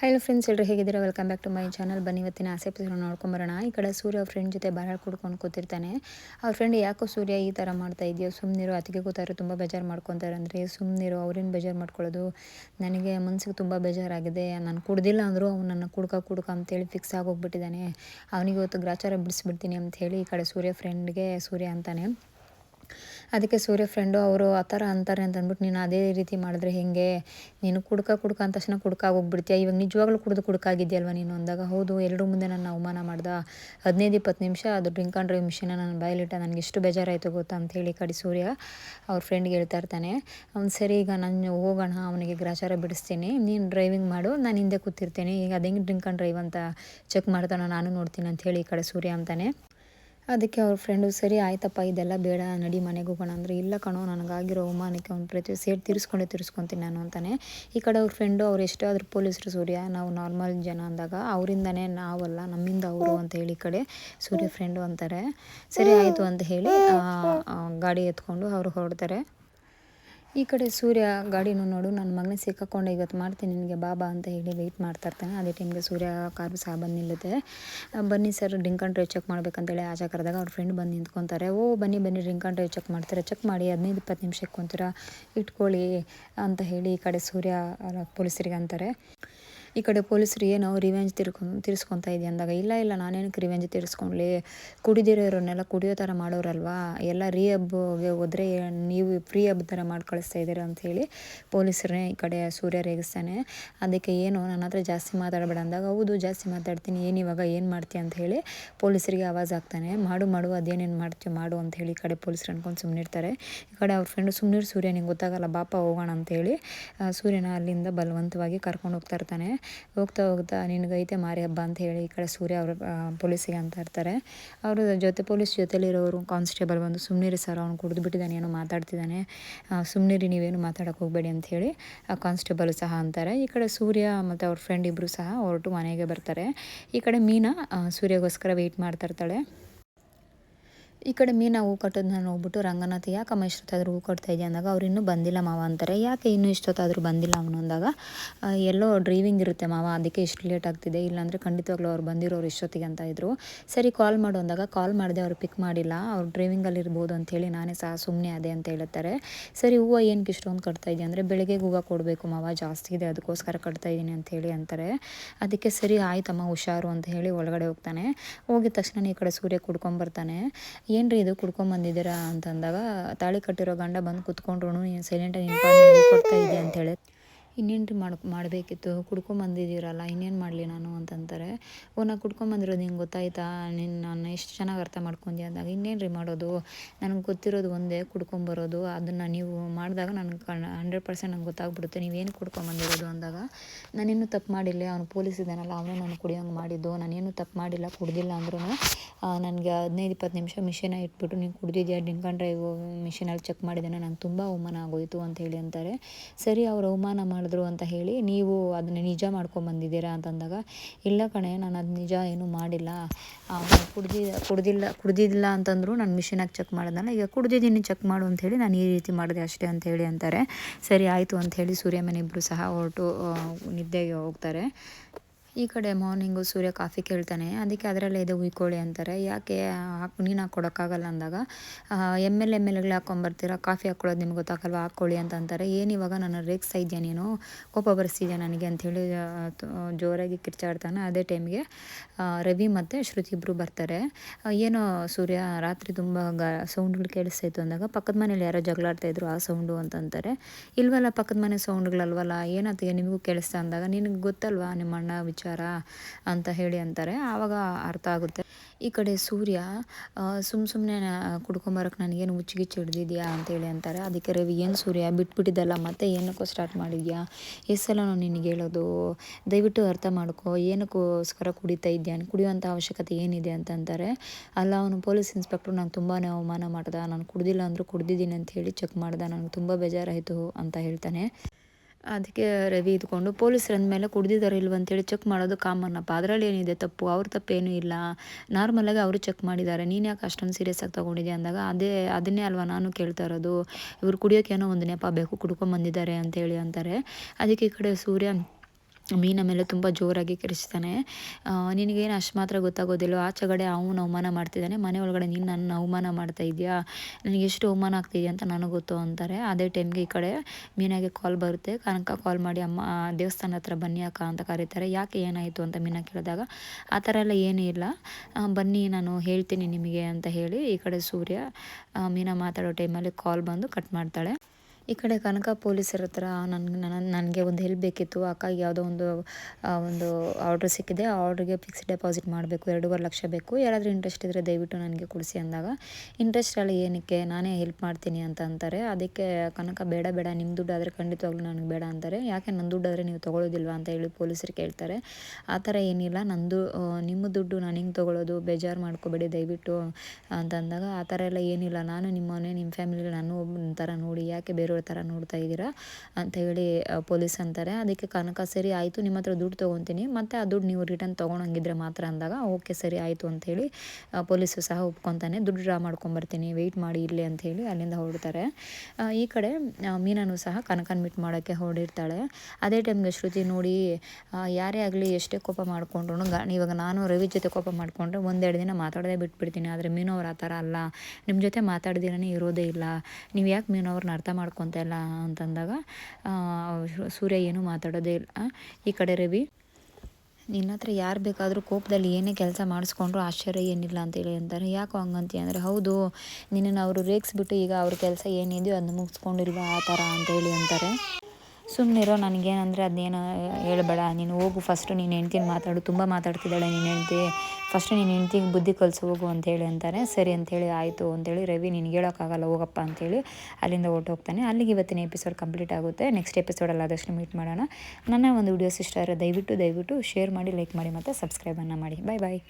Hello friends ಎಲ್ಲರೂ ಹೇಗಿದ್ದೀರಾ? Welcome back to my channel ಬನ್ನಿ, ಇವತ್ತಿನ ಆಸೆ ಎಪಿಸೋಡ್ ನೋಡ್ಕೊಂಬರೋಣ. ಈ ಕಡೆ ಸೂರ್ಯ ಫ್ರೆಂಡ್ ಜೊತೆ ಬಹಳ ಕುಡ್ಕೊಂಡು ಕೂತಿರ್ತಾನೆ. ಅವ್ರ ಫ್ರೆಂಡ್ ಯಾಕೋ ಸೂರ್ಯ ಈ ಥರ ಮಾಡ್ತಾ ಇದೆಯೋ ಸುಮ್ಮನಿರೋ ಅತಿಗೆ ಕೂತಾರೆ, ತುಂಬ ಬೇಜಾರು ಮಾಡ್ಕೊತಾರೆ ಅಂದರೆ ಸುಮ್ಮನಿರೋ ಅವ್ರೇನು ಬೇಜಾರು ಮಾಡ್ಕೊಳ್ಳೋದು? ನನಗೆ ಮನಸ್ಸಿಗೆ ತುಂಬ ಬೇಜಾರಾಗಿದೆ. ನಾನು ಕುಡ್ದಿಲ್ಲ ಅಂದರೂ ಅವ್ನು ನನ್ನ ಕುಡ್ಕ ಕುಡ್ಕ ಅಂತೇಳಿ ಫಿಕ್ಸ್ ಆಗೋಗ್ಬಿಟ್ಟಿದ್ದಾನೆ ಅವನಿಗೆ ಇವತ್ತು ಗ್ರಾಚಾರ ಬಿಡಿಸ್ಬಿಡ್ತೀನಿ ಅಂತ ಹೇಳಿ ಈ ಕಡೆ ಸೂರ್ಯ ಫ್ರೆಂಡ್ಗೆ ಸೂರ್ಯ ಅಂತಾನೆ. ಅದಕ್ಕೆ ಸೂರ್ಯ ಫ್ರೆಂಡು ಅವರು ಆ ಥರ ಅಂತಾರೆ ಅಂತ ಅಂದ್ಬಿಟ್ಟು ನೀನು ಅದೇ ರೀತಿ ಮಾಡಿದ್ರೆ ಹೇಗೆ? ನೀನು ಕುಡ್ಕ ಕುಡ್ಕ ಅಂತ ತಕ್ಷಣ ಕುಡ್ಕಾಗೋಗ್ಬಿಡ್ತೀಯ ಇವಾಗ ನಿಜವಾಗ್ಲೂ ಕುಡ್ದು ಕುಡ್ಕಾಗಿದ್ಯಲ್ವ ನೀನು ಅಂದಾಗ? ಹೌದು ಎಲ್ಲರೂ ಮುಂದೆ ನನ್ನ ಅವಮಾನ ಮಾಡ್ದ. ಹದಿನೈದು, ಇಪ್ಪತ್ತು ನಿಮಿಷ ಅದು ಡ್ರಿಂಕ್ ಆ್ಯಂಡ್ ಡ್ರೈವ್ ಮಿಷಿನ ನನ್ನ ಬಾಯಲ್ಲಿಟ್ಟ ನನಗೆ ಎಷ್ಟು ಬೇಜಾರಾಯಿತು ಗೊತ್ತಾ ಅಂತೇಳಿ ಕಡೆ ಸೂರ್ಯ ಅವ್ರ ಫ್ರೆಂಡ್ಗೆ ಹೇಳ್ತಾ ಇರ್ತಾನೆ. ಅವ್ನು, ಸರಿ ಈಗ ನಾನು ಹೋಗೋಣ, ಅವನಿಗೆ ಗ್ರಾಚಾರ ಬಿಡಿಸ್ತೀನಿ. ನೀನು ಡ್ರೈವಿಂಗ್ ಮಾಡು, ನಾನು ಹಿಂದೆ ಕೂತಿರ್ತೀನಿ. ಈಗ ಅದು ಹೆಂಗೆ ಡ್ರಿಂಕ್ ಆ್ಯಂಡ್ ಡ್ರೈವ್ ಅಂತ ಚೆಕ್ ಮಾಡ್ತಾನೋ, ನಾನು ನೋಡ್ತೀನಿ ಅಂತ ಹೇಳಿ ಈ ಕಡೆ ಸೂರ್ಯ ಅಂತಾನೆ. ಅದಕ್ಕೆ ಅವ್ರ ಫ್ರೆಂಡು ಸರಿ ಆಯ್ತಪ್ಪ, ಇದೆಲ್ಲ ಬೇಡ, ನಡಿ ಮನೆಗೆ ಹೋಗೋಣ ಅಂದರೆ, ಇಲ್ಲ ಕಣೋ, ನನಗಾಗಿರೋ ಅವಮಾನಕ್ಕೆ ಅವ್ನು ಪ್ರತಿ ಸೇರಿ ತೀರಿಸ್ಕೊಂಡೇ ತೀರಿಸ್ಕೊತೀನಿ ನಾನು ಅಂತಾನೆ. ಈ ಕಡೆ ಅವ್ರ ಫ್ರೆಂಡು ಅವ್ರು ಎಷ್ಟೇ ಆದರೂ ಪೊಲೀಸರು ಸೂರ್ಯ, ನಾವು ನಾರ್ಮಲ್ ಜನ ಅಂದಾಗ ಅವರಿಂದನೇ ನಾವಲ್ಲ, ನಮ್ಮಿಂದ ಅವರು ಅಂತ ಹೇಳಿ ಈ ಕಡೆ ಸೂರ್ಯ ಫ್ರೆಂಡು ಅಂತಾರೆ. ಸರಿ ಆಯಿತು ಅಂತ ಹೇಳಿ ಗಾಡಿ ಎತ್ಕೊಂಡು ಅವರು ಹೊರಡ್ತಾರೆ. ಈ ಕಡೆ ಸೂರ್ಯ ಗಾಡಿನೂ ನೋಡು ನನ್ನ ಮಗನೇ ಸಿಕ್ಕಾಕೊಂಡು ಇವತ್ತು ಮಾಡ್ತೀನಿ, ನಿನಗೆ ಬಾಬಾ ಅಂತ ಹೇಳಿ ವೆಯ್ಟ್ ಮಾಡ್ತಾ ಇರ್ತಾನೆ. ಅದೇ ಟೈಮ್ಗೆ ಸೂರ್ಯ ಕಾರು ಸಹ ಬಂದು ನಿಲ್ಲುತ್ತೆ. ಬನ್ನಿ ಸರ್ ಡ್ರಿಂಕ್ ಆ್ಯಂಡ್ ಚೆಕ್ ಮಾಡ್ಬೇಕಂತೇಳಿ ಆಚೆ ಕರೆದಾಗ ಅವ್ರ ಫ್ರೆಂಡ್ ಬಂದು ನಿಂತ್ಕೊತಾರೆ. ಓ, ಬನ್ನಿ ಬನ್ನಿ ಡ್ರಿಂಕ್ ಆ್ಯಂಡ್ ಚೆಕ್ ಮಾಡ್ತಾರೆ? ಚೆಕ್ ಮಾಡಿ ಹದಿನೈದು, ಇಪ್ಪತ್ತು ನಿಮಿಷಕ್ಕೆ ಇಟ್ಕೊತೀರ ಇಟ್ಕೊಳ್ಳಿ ಅಂತ ಹೇಳಿ ಈ ಕಡೆ ಸೂರ್ಯ ಪೊಲೀಸರಿಗೆ ಅಂತಾರೆ. ಈ ಕಡೆ ಪೊಲೀಸರು ಏನೋ ರಿವೆಂಜ್ ತಿರ್ಕೊ, ತೀರಿಸ್ಕೊತಾ ಇದೆಯಾ ಅಂದಾಗ, ಇಲ್ಲ ಇಲ್ಲ, ನಾನೇನಕ್ಕೆ ರಿವೆಂಜ್ ತಿರ್ಸ್ಕೊಳ್ಳಿ ಕುಡಿದಿರೋರನ್ನೆಲ್ಲ ಕುಡಿಯೋ ಥರ ಮಾಡೋರಲ್ವಾ? ಎಲ್ಲ ರೀ ಹಬ್ಬಗೆ ಹೋದರೆ ನೀವು ಫ್ರೀ ಹಬ್ ಥರ ಮಾಡಿ ಕಳಿಸ್ತಾ ಇದ್ದೀರ ಅಂಥೇಳಿ ಪೊಲೀಸರನ್ನೇ ಈ ಕಡೆ ಸೂರ್ಯ ರೇಗಿಸ್ತಾನೆ. ಅದಕ್ಕೆ ಏನು ನನ್ನ ಹತ್ರ ಜಾಸ್ತಿ ಮಾತಾಡಬೇಡ ಅಂದಾಗ, ಹೌದು, ಜಾಸ್ತಿ ಮಾತಾಡ್ತೀನಿ, ಏನು ಇವಾಗ ಏನು ಮಾಡ್ತೀಯ ಅಂತ ಹೇಳಿ ಪೊಲೀಸರಿಗೆ ಆವಾಜ್ ಆಗ್ತಾನೆ ಮಾಡು ಮಾಡು, ಅದೇನೇನು ಮಾಡ್ತೀವಿ ಮಾಡು ಅಂತ ಹೇಳಿ ಈ ಕಡೆ ಪೊಲೀಸರು ಅನ್ಕೊಂಡು ಸುಮ್ಮನಿರ್ತಾರೆ ಈ ಕಡೆ ಅವ್ರ ಫ್ರೆಂಡು ಸುಮ್ಮನಿರು ಸೂರ್ಯ, ನಿಂಗೆ ಗೊತ್ತಾಗಲ್ಲ, ಬಾಪ ಹೋಗೋಣ ಅಂತೇಳಿ ಸೂರ್ಯನ ಅಲ್ಲಿಂದ ಬಲವಂತವಾಗಿ ಕರ್ಕೊಂಡು ಹೋಗ್ತಾ ಇರ್ತಾನೆ. ಹೋಗ್ತಾ ಹೋಗ್ತಾ ನಿನಗೈತೆ ಮಾರಿ ಹಬ್ಬ ಅಂತ ಹೇಳಿ ಈ ಕಡೆ ಸೂರ್ಯ ಅವರು ಪೊಲೀಸಿಗೆ ಅಂತ ಇರ್ತಾರೆ. ಅವರು ಜೊತೆ, ಪೊಲೀಸ್ ಜೊತೆಲಿರೋರು ಕಾನ್ಸ್ಟೇಬಲ್ ಬಂದು ಸುಮ್ಮನಿರಿ ಸರ್, ಅವ್ನು ಕುಡಿದು ಬಿಟ್ಟಿದ್ದಾನೆ, ಏನೋ ಮಾತಾಡ್ತಿದ್ದಾನೆ. ಸುಮ್ಮನಿರಿ ನೀವೇನು ಮಾತಾಡೋಕೆ ಹೋಗಬೇಡಿ ಅಂತ ಹೇಳಿ ಆ ಕಾನ್ಸ್ಟೇಬಲ್ ಸಹ ಅಂತಾರೆ. ಈ ಕಡೆ ಸೂರ್ಯ ಮತ್ತು ಅವ್ರ ಫ್ರೆಂಡ್ ಇಬ್ಬರು ಸಹ ಹೊರಟು ಮನೆಗೆ ಬರ್ತಾರೆ. ಈ ಕಡೆ ಮೀನಾ ಸೂರ್ಯಗೋಸ್ಕರ ವೆಯ್ಟ್ ಮಾಡ್ತಾ ಇರ್ತಾಳೆ. ಈ ಕಡೆ ಮೀನಾ ಹೂ ಕಟ್ಟೋದನ್ನ ನೋಡ್ಬಿಟ್ಟು ರಂಗನಾಥ, ಯಾಕೆ ಅಮ್ಮ ಇಷ್ಟೊತ್ತಾದರೂ ಹೂ ಕಟ್ತಾ ಇದೆಯಾ ಅಂದಾಗ, ಅವ್ರು ಇನ್ನೂ ಬಂದಿಲ್ಲ ಮಾವ ಅಂತಾರೆ. ಯಾಕೆ ಇನ್ನೂ ಇಷ್ಟೊತ್ತಾದರೂ ಬಂದಿಲ್ಲ ಅವನು ಅಂದಾಗ ಎಲ್ಲೋ ಡ್ರೈವಿಂಗ್ ಇರುತ್ತೆ ಮಾವ, ಅದಕ್ಕೆ ಇಷ್ಟು ಲೇಟ್ ಆಗ್ತಿದೆ, ಇಲ್ಲಾಂದರೆ ಖಂಡಿತವಾಗ್ಲೂ ಅವ್ರು ಬಂದಿರೋರು ಇಷ್ಟೊತ್ತಿಗೆ ಅಂತ ಇದ್ರು. ಸರಿ ಕಾಲ್ ಮಾಡು ಅಂದಾಗ ಕಾಲ್ ಮಾಡಿದೆ ಅವ್ರು ಪಿಕ್ ಮಾಡಿಲ್ಲ, ಅವ್ರು ಡ್ರೈವಿಂಗಲ್ಲಿ ಇರ್ಬೋದು ಅಂತೇಳಿ ನಾನೇ ಸಹ ಸುಮ್ಮನೆ ಅದೇ ಅಂತ ಹೇಳ್ತಾರೆ ಸರಿ, ಹೂವು ಏನಕ್ಕೆ ಇಷ್ಟೊಂದು ಕಟ್ತಾ ಇದೆಯಾ ಅಂದರೆ, ಬೆಳಗ್ಗೆ ಹೂವು ಕೊಡಬೇಕು ಮಾವ, ಜಾಸ್ತಿ ಇದೆ, ಅದಕ್ಕೋಸ್ಕರ ಕಟ್ತಾ ಇದ್ದೀನಿ ಅಂತ ಹೇಳಿ ಅಂತಾರೆ. ಅದಕ್ಕೆ ಸರಿ, ಆಯ್ತಮ್ಮ, ಹುಷಾರು ಅಂತ ಹೇಳಿ ಒಳಗಡೆ ಹೋಗ್ತಾನೆ. ಹೋಗಿದ ತಕ್ಷಣ ಈ ಕಡೆ ಸೂರ್ಯ ಕುಡ್ಕೊಂಬರ್ತಾನೆ ಏನ್ರಿ ಇದು ಕುಡ್ಕೊಂಬಂದಿದ್ದೀರಾ ಅಂತಂದಾಗ ತಾಳಿ ಕಟ್ಟಿರೋ ಗಂಡ ಬಂದು ಕುತ್ಕೊಂಡ್ರು ನೀನು ಸೈಲೆಂಟಾಗಿ ಕೊಡ್ತಾ ಕೊಡ್ತಾ ಅಂತ ಅಂತೇಳಿ ಇನ್ನೇನು ರೀ ಮಾಡಿ, ಮಾಡಬೇಕಿತ್ತು? ಕುಡ್ಕೊಂಬಂದಿದ್ದೀರಲ್ಲ, ಇನ್ನೇನು ಮಾಡಲಿ ನಾನು ಅಂತಂತಾರೆ. ಓ, ನಾ ಕುಡ್ಕೊಂಬಂದಿರೋದು ನಿಂಗೆ ಗೊತ್ತಾಯ್ತಾ? ನಿನ್ನ ನಾನು ಎಷ್ಟು ಚೆನ್ನಾಗಿ ಅರ್ಥ ಮಾಡ್ಕೊಂಡಿ ಅಂದಾಗ ಇನ್ನೇನು ರೀ ಮಾಡೋದು? ನನಗೆ ಗೊತ್ತಿರೋದು ಒಂದೇ, ಕುಡ್ಕೊಂಬರೋದು. ಅದನ್ನು ನೀವು ಮಾಡಿದಾಗ ನನಗೆ ಕಣ್, ಹಂಡ್ರೆಡ್ ಪರ್ಸೆಂಟ್ ನಂಗೆ ಗೊತ್ತಾಗ್ಬಿಡುತ್ತೆ. ನೀವೇನು ಕುಡ್ಕೊಂಬಂದಿರೋದು ಅಂದಾಗ, ನಾನೇನು ತಪ್ಪು ಮಾಡಿಲ್ಲ. ಅವನು ಪೊಲೀಸ್ ಇದ್ದಾನಲ್ಲ, ಅವನು ನಾನು ಕುಡಿಯೋಂಗೆ ಮಾಡಿದ್ದು. ನಾನೇನು ತಪ್ಪು ಮಾಡಿಲ್ಲ, ಕುಡ್ದಿಲ್ಲ ಅಂದ್ರೂ ನನಗೆ ಹದಿನೈದು, ಇಪ್ಪತ್ತು ನಿಮಿಷ ಮಿಷಿನ ಇಟ್ಬಿಟ್ಟು, ನೀನು ಕುಡ್ದಿದ್ಯಾ? ಡ್ರಿಂಕ್ ಡ್ರೈವ್ ಮಿಷಿನಲ್ಲಿ ಚೆಕ್ ಮಾಡಿದ್ದಾನೆ. ನಂಗೆ ತುಂಬ ಅವಮಾನ ಆಗೋಯಿತು ಅಂತ ಹೇಳಿ ಅಂತಾರೆ. ಸರಿ, ಅವ್ರು ಅವಮಾನ ಮಾಡಿದ್ರು ಅಂತ ಹೇಳಿ ನೀವು ಅದನ್ನ ನಿಜ ಮಾಡ್ಕೊಂಬಂದಿದ್ದೀರಾ ಅಂತಂದಾಗ, ಇಲ್ಲ ಕಣೆ, ನಾನು ಅದು ನಿಜ ಏನೂ ಮಾಡಿಲ್ಲ. ಕುಡ್ದಿ, ಕುಡ್ದಿಲ್ಲ, ಕುಡ್ದಿದ್ದಿಲ್ಲ ಅಂತಂದ್ರು ನಾನು ಮಿಷಿನಾಗಿ ಚೆಕ್ ಮಾಡಿದ್ನಲ್ಲ ಈಗ ಕುಡ್ದಿದ್ದೀನಿ ಚೆಕ್ ಮಾಡು ಅಂತ ಹೇಳಿ ನಾನು ಈ ರೀತಿ ಮಾಡಿದೆ ಅಷ್ಟೇ ಅಂತ ಹೇಳಿ ಅಂತಾರೆ. ಸರಿ, ಆಯಿತು ಅಂತ ಹೇಳಿ ಸೂರ್ಯಮನೆ ಇಬ್ಬರು ಸಹ ಹೊರಟು ನಿದ್ದೆಗೆ ಹೋಗ್ತಾರೆ. ಈ ಕಡೆ ಮಾರ್ನಿಂಗು ಸೂರ್ಯ ಕಾಫಿ ಕೇಳ್ತಾನೆ. ಅದಕ್ಕೆ ಅದರಲ್ಲೇ ಇದೆ ಉಯ್ಕೊಳ್ಳಿ ಅಂತಾರೆ. ಯಾಕೆ ನೀನು ಹಾಕ್ಕೊಡೋಕ್ಕಾಗಲ್ಲ ಅಂದಾಗ ಎಂ ಎಲ್ ಎಂ ಎಲ್ಗಳು ಹಾಕ್ಕೊಂಬರ್ತೀರಾ, ಕಾಫಿ ಹಾಕ್ಕೊಳ್ಳೋದು ನಿಮ್ಗೆ ಗೊತ್ತಾಗಲ್ವ, ಹಾಕ್ಕೊಳ್ಳಿ ಅಂತ ಅಂತಾರೆ. ಏನು ಇವಾಗ ನಾನು ರೇಗ್ಸ್ತಾ ಇದೆಯಾ ನೀನು? ಕೋಪ ಬರೆಸ್ತಿದ್ಯಾ ನನಗೆ ಅಂಥೇಳಿ ಜೋರಾಗಿ ಕಿರ್ಚಾಡ್ತಾನೆ. ಅದೇ ಟೈಮ್ಗೆ ರವಿ ಮತ್ತು ಶ್ರುತಿ ಇಬ್ಬರು ಬರ್ತಾರೆ. ಏನೋ ಸೂರ್ಯ ರಾತ್ರಿ ತುಂಬ ಗ ಸೌಂಡ್ಗಳು ಕೇಳಿಸ್ತಾಯಿತ್ತು ಅಂದಾಗ, ಪಕ್ಕದ ಮನೇಲಿ ಯಾರೋ ಜಗಳಾಡ್ತಾಯಿದ್ರು ಆ ಸೌಂಡು ಅಂತಂತಾರೆ ಇಲ್ವಲ್ಲ, ಪಕ್ಕದ ಮನೆ ಸೌಂಡ್ಗಳಲ್ವಲ್ಲ ಏನತ್ತಿಗೆ ನಿಮಗೂ ಕೇಳಿಸ್ತಾ ಅಂದಾಗ, ನಿನಗೆ ಗೊತ್ತಲ್ವಾ, ನಿಮ್ಮ ಅಣ್ಣ ಅಂತ ಹೇಳಿ ಅಂತಾರೆ. ಆವಾಗ ಅರ್ಥ ಆಗುತ್ತೆ. ಈ ಕಡೆ ಸೂರ್ಯ ಸುಮ್ಮ ಸುಮ್ಮನೆ ಕುಡ್ಕೊಂಬರಕ್ಕೆ ನನಗೇನು ಹುಚ್ಚಿಗಿಚ್ಚು ಹಿಡ್ದಿದ್ಯಾ ಅಂತೇಳಿ ಅಂತಾರೆ. ಅದಕ್ಕೆ ರವಿ, ಏನು ಸೂರ್ಯ, ಬಿಟ್ಬಿಟ್ಟಿದ್ದಲ್ಲ ಮತ್ತೆ ಏನಕ್ಕೋ ಸ್ಟಾರ್ಟ್ ಮಾಡಿದ್ಯಾ? ಎಷ್ಟು ಸಲ ನಾನು ನಿನಗೆ ಹೇಳೋದು? ದಯವಿಟ್ಟು ಅರ್ಥ ಮಾಡ್ಕೊ. ಏನಕ್ಕೋಸ್ಕರ ಕುಡಿತಾ ಇದ್ಯಾ? ಕುಡಿಯುವಂಥ ಅವಶ್ಯಕತೆ ಏನಿದೆ? ಅಂತ ಅಂತಾರೆ. ಅಲ್ಲ, ಅವನು ಪೊಲೀಸ್ ಇನ್ಸ್ಪೆಕ್ಟ್ರು ನಂಗೆ ತುಂಬಾ ಅವಮಾನ ಮಾಡ್ದ. ನಾನು ಕುಡ್ದಿಲ್ಲ ಅಂದರೂ ಕುಡ್ದಿದ್ದೀನಿ ಅಂತ ಹೇಳಿ ಚೆಕ್ ಮಾಡ್ದೆ. ನನಗೆ ತುಂಬ ಬೇಜಾರಾಯಿತು ಅಂತ ಹೇಳ್ತಾನೆ. ಅದಕ್ಕೆ ರವಿ ಇದ್ಕೊಂಡು, ಪೊಲೀಸರು ಅಂದಮೇಲೆ ಕುಡ್ದಿದ್ದಾರೆ ಇಲ್ವ? ಅಂತೇಳಿ ಚೆಕ್ ಮಾಡೋದು ಕಾಮನ್ನಪ್ಪ ಅದರಲ್ಲಿ ಏನಿದೆ ತಪ್ಪು? ಅವ್ರ ತಪ್ಪೇನೂ ಇಲ್ಲ. ನಾರ್ಮಲಾಗಿ ಅವರು ಚೆಕ್ ಮಾಡಿದ್ದಾರೆ. ನೀನು ಯಾಕೆ ಅಷ್ಟೊಂದು ಸೀರಿಯಸ್ ಆಗಿ ತೊಗೊಂಡಿದ್ದೆ ಅಂದಾಗ, ಅದೇ, ಅದನ್ನೇ ಅಲ್ವಾ ನಾನು ಕೇಳ್ತಾ ಇರೋದು? ಇವ್ರು ಕುಡಿಯೋಕೆ ಏನೋ ಒಂದು ನೆಪ ಬೇಕು ಕುಡ್ಕೊಂಬಂದಿದ್ದಾರೆ ಅಂತೇಳಿ ಅಂತಾರೆ. ಅದಕ್ಕೆ ಈ ಕಡೆ ಸೂರ್ಯ ಮೀನ ಮೇಲೆ ತುಂಬ ಜೋರಾಗಿ ಕಿರಿಸ್ತಾನೆ ನಿನಗೇನು ಅಷ್ಟು ಮಾತ್ರ ಗೊತ್ತಾಗೋದಿಲ್ಲ ಆಚೆಗಡೆ ಅವನು ಅವಮಾನ ಮಾಡ್ತಿದ್ದಾನೆ, ಮನೆ ಒಳಗಡೆ ನೀನು ನನ್ನ ಅವಮಾನ ಮಾಡ್ತಾ ಇದೆಯಾ ನನಗೆ ಎಷ್ಟು ಅವಮಾನ ಆಗ್ತಿದೆಯಾ ಅಂತ ನನಗೆ ಗೊತ್ತು ಅಂತಾರೆ. ಅದೇ ಟೈಮ್ಗೆ ಈ ಕಡೆ ಮೀನಾಗೆ ಕಾಲ್ ಬರುತ್ತೆ. ಕನಕ ಕಾಲ್ ಮಾಡಿ, ಅಮ್ಮ ದೇವಸ್ಥಾನ ಹತ್ರ ಬನ್ನಿ ಅಕ್ಕ ಅಂತ ಕರೀತಾರೆ. ಯಾಕೆ ಏನಾಯಿತು ಅಂತ ಮೀನಾ ಕೇಳಿದಾಗ, ಆ ಥರ ಎಲ್ಲ ಏನೂ ಇಲ್ಲ. ಬನ್ನಿ, ನಾನು ಹೇಳ್ತೀನಿ ನಿಮಗೆ ಅಂತ ಹೇಳಿ ಈ ಕಡೆ ಸೂರ್ಯ ಮೀನಾ ಮಾತಾಡೋ ಟೈಮಲ್ಲಿ ಕಾಲ್ ಬಂದು ಕಟ್ ಮಾಡ್ತಾಳೆ. ಈ ಕಡೆ ಕನಕ ಪೊಲೀಸರ ಹತ್ರ ನನ್ಗೆ ನನ್ನ ನನಗೆ ಒಂದು ಹೆಲ್ಪ್ ಬೇಕಿತ್ತು. ಅಕ್ಕ ಯಾವುದೋ ಒಂದು ಒಂದು ಆರ್ಡ್ರ್ ಸಿಕ್ಕಿದೆ. ಆ ಆರ್ಡ್ರಿಗೆ ಫಿಕ್ಸ್ಡ್ ಡೆಪಾಸಿಟ್ ಮಾಡಬೇಕು. ಎರಡೂವರೆ ಲಕ್ಷ ಬೇಕು. ಯಾರಾದರೂ ಇಂಟ್ರೆಸ್ಟ್ ಇದ್ದರೆ ದಯವಿಟ್ಟು ನನಗೆ ಕೊಡಿಸಿ ಅಂದಾಗ. ಇಂಟ್ರೆಸ್ಟ್ ಅಲ್ಲಿ ಏನಕ್ಕೆ ನಾನೇ ಹೆಲ್ಪ್ ಮಾಡ್ತೀನಿ ಅಂತ ಅಂತಾರೆ. ಅದಕ್ಕೆ ಕನಕ ಬೇಡ ಬೇಡ ನಿಮ್ಮ ದುಡ್ಡು ಆದರೆ ಖಂಡಿತವಾಗ್ಲೂ ನನಗೆ ಬೇಡ ಅಂತಾರೆ. ಯಾಕೆ ನನ್ನ ದುಡ್ಡು ಆದರೆ ನೀವು ತೊಗೊಳ್ಳೋದಿಲ್ವಾ ಅಂತ ಹೇಳಿ ಪೊಲೀಸರು ಕೇಳ್ತಾರೆ. ಆ ಥರ ಏನಿಲ್ಲ. ನಂದು ನಿಮ್ಮ ದುಡ್ಡು ನಾನು ಹಿಂಗೆ ತೊಗೊಳ್ಳೋದು ಬೇಜಾರು ಮಾಡ್ಕೋಬೇಡಿ. ದಯವಿಟ್ಟು ಅಂತ ಅಂದಾಗ ಆ ಥರ ಎಲ್ಲ ಏನಿಲ್ಲ. ನಾನು ನಿಮ್ಮನೆ ನಿಮ್ಮ ಫ್ಯಾಮಿಲಿ ನಾನು ಒಬ್ಬನ ಥರ ನೋಡಿ ಯಾಕೆ ಬೇರೆ ಥರ ನೋಡ್ತಾ ಇದ್ದೀರಾ ಅಂತ ಹೇಳಿ ಪೊಲೀಸ್ ಅಂತಾರೆ. ಅದಕ್ಕೆ ಕನಕ, ಸರಿ ಆಯಿತು, ನಿಮ್ಮ ಹತ್ರ ದುಡ್ಡು ತೊಗೊತೀನಿ. ಮತ್ತು ಆ ದುಡ್ಡು ನೀವು ರಿಟರ್ನ್ ತೊಗೊಳಂಗಿದ್ರೆ ಮಾತ್ರ ಅಂದಾಗ, ಓಕೆ, ಸರಿ ಆಯಿತು ಅಂಥೇಳಿ ಪೊಲೀಸು ಸಹ ಒಪ್ಕೊತಾನೆ, ದುಡ್ಡು ಡ್ರಾ ಮಾಡ್ಕೊಂಬರ್ತೀನಿ ವೆಯ್ಟ್ ಮಾಡಿ ಇರಲಿ ಅಂಥೇಳಿ ಅಲ್ಲಿಂದ ಹೊರಡ್ತಾರೆ. ಈ ಕಡೆ ಮೀನನು ಸಹ ಕನಕನ ಮೀಟ್ ಮಾಡೋಕ್ಕೆ ಹೊರಡಿರ್ತಾಳೆ. ಅದೇ ಟೈಮ್ಗೆ ಶ್ರುತಿ ನೋಡಿ ಯಾರೇ ಆಗಲಿ ಎಷ್ಟೇ ಕೋಪ ಮಾಡಿಕೊಂಡ್ರು ಇವಾಗ ನಾನು ರವಿ ಜೊತೆ ಕೋಪ ಮಾಡಿಕೊಂಡ್ರೆ ಒಂದೆರಡು ದಿನ ಮಾತಾಡೋದೇ ಬಿಟ್ಬಿಡ್ತೀನಿ. ಆದರೆ ಮೀನವ್ರು ಆ ಥರ ಅಲ್ಲ. ನಿಮ್ಮ ಜೊತೆ ಮಾತಾಡ್ದಿರೇ ಇರೋದೇ ಇಲ್ಲ. ನೀವು ಯಾಕೆ ಮೀನವ್ರನ್ನ ಅರ್ಥ ಮಾಡ್ಕೊಂಡು ಅಂತೆಲ್ಲ ಅಂತಂದಾಗ ಸೂರ್ಯ ಏನೂ ಮಾತಾಡೋದೇ ಇಲ್ಲ. ಈ ಕಡೆ ರವಿ ನಿನ್ನ ಹತ್ರ ಯಾರು ಬೇಕಾದರೂ ಕೋಪದಲ್ಲಿ ಏನೇ ಕೆಲಸ ಮಾಡಿಸ್ಕೊಂಡ್ರು ಆಶ್ಚರ್ಯ ಏನಿಲ್ಲ ಅಂತೇಳಿ ಅಂತಾರೆ. ಯಾಕೋ ಹಂಗಂತೀಯ ಅಂದರೆ, ಹೌದು, ನಿನ್ನನ್ನು ಅವರು ರೇಗಿಸ್ಬಿಟ್ಟು ಈಗ ಅವ್ರ ಕೆಲಸ ಏನಿದೆಯೋ ಅದನ್ನ ಮುಗಿಸ್ಕೊಂಡಿಲ್ವಾ ಆ ಥರ ಅಂತೇಳಿ ಅಂತಾರೆ. ಸುಮ್ಮನಿರೋ ನನಗೇನಂದರೆ ಅದನ್ನೇನು ಹೇಳಬೇಡ. ನೀನು ಹೋಗು ಫಸ್ಟು ನೀನು ಹೆಂಡ್ತಿನ ಮಾತಾಡು, ತುಂಬ ಮಾತಾಡ್ತಿದ್ದಾಳೆ ನೀನು ಹೆಂಡ್ತಿ. ಫಸ್ಟು ನೀನು ಹೆಂಡ್ತಿಗೆ ಬುದ್ಧಿ ಕಲಿಸಿ, ಹೋಗು ಅಂತೇಳಿ ಅಂತಾರೆ ಸರಿ ಅಂತೇಳಿ, ಆಯಿತು ಅಂತೇಳಿ ರವಿ ನಿನಗೆ ಹೇಳೋಕ್ಕಾಗಲ್ಲ, ಹೋಗಪ್ಪ ಅಂತೇಳಿ ಅಲ್ಲಿಂದ ಹೋಗ್ತಾನೆ ಅಲ್ಲಿಗೆ ಇವತ್ತಿನ ಎಪಿಸೋಡ್ ಕಂಪ್ಲೀಟ್ ಆಗುತ್ತೆ. ನೆಕ್ಸ್ಟ್ ಎಪಿಸೋಡಲ್ಲಿ ಆದಷ್ಟು ಮೀಟ್ ಮಾಡೋಣ. ನನ್ನ ಒಂದು ವಿಡಿಯೋಸ್ ಇಷ್ಟ ಆದರೆ ದಯವಿಟ್ಟು ದಯವಿಟ್ಟು ಶೇರ್ ಮಾಡಿ ಲೈಕ್ ಮಾಡಿ ಮತ್ತು ಸಬ್ಸ್ಕ್ರೈಬನ್ನು ಮಾಡಿ. ಬಾಯ್ ಬಾಯ್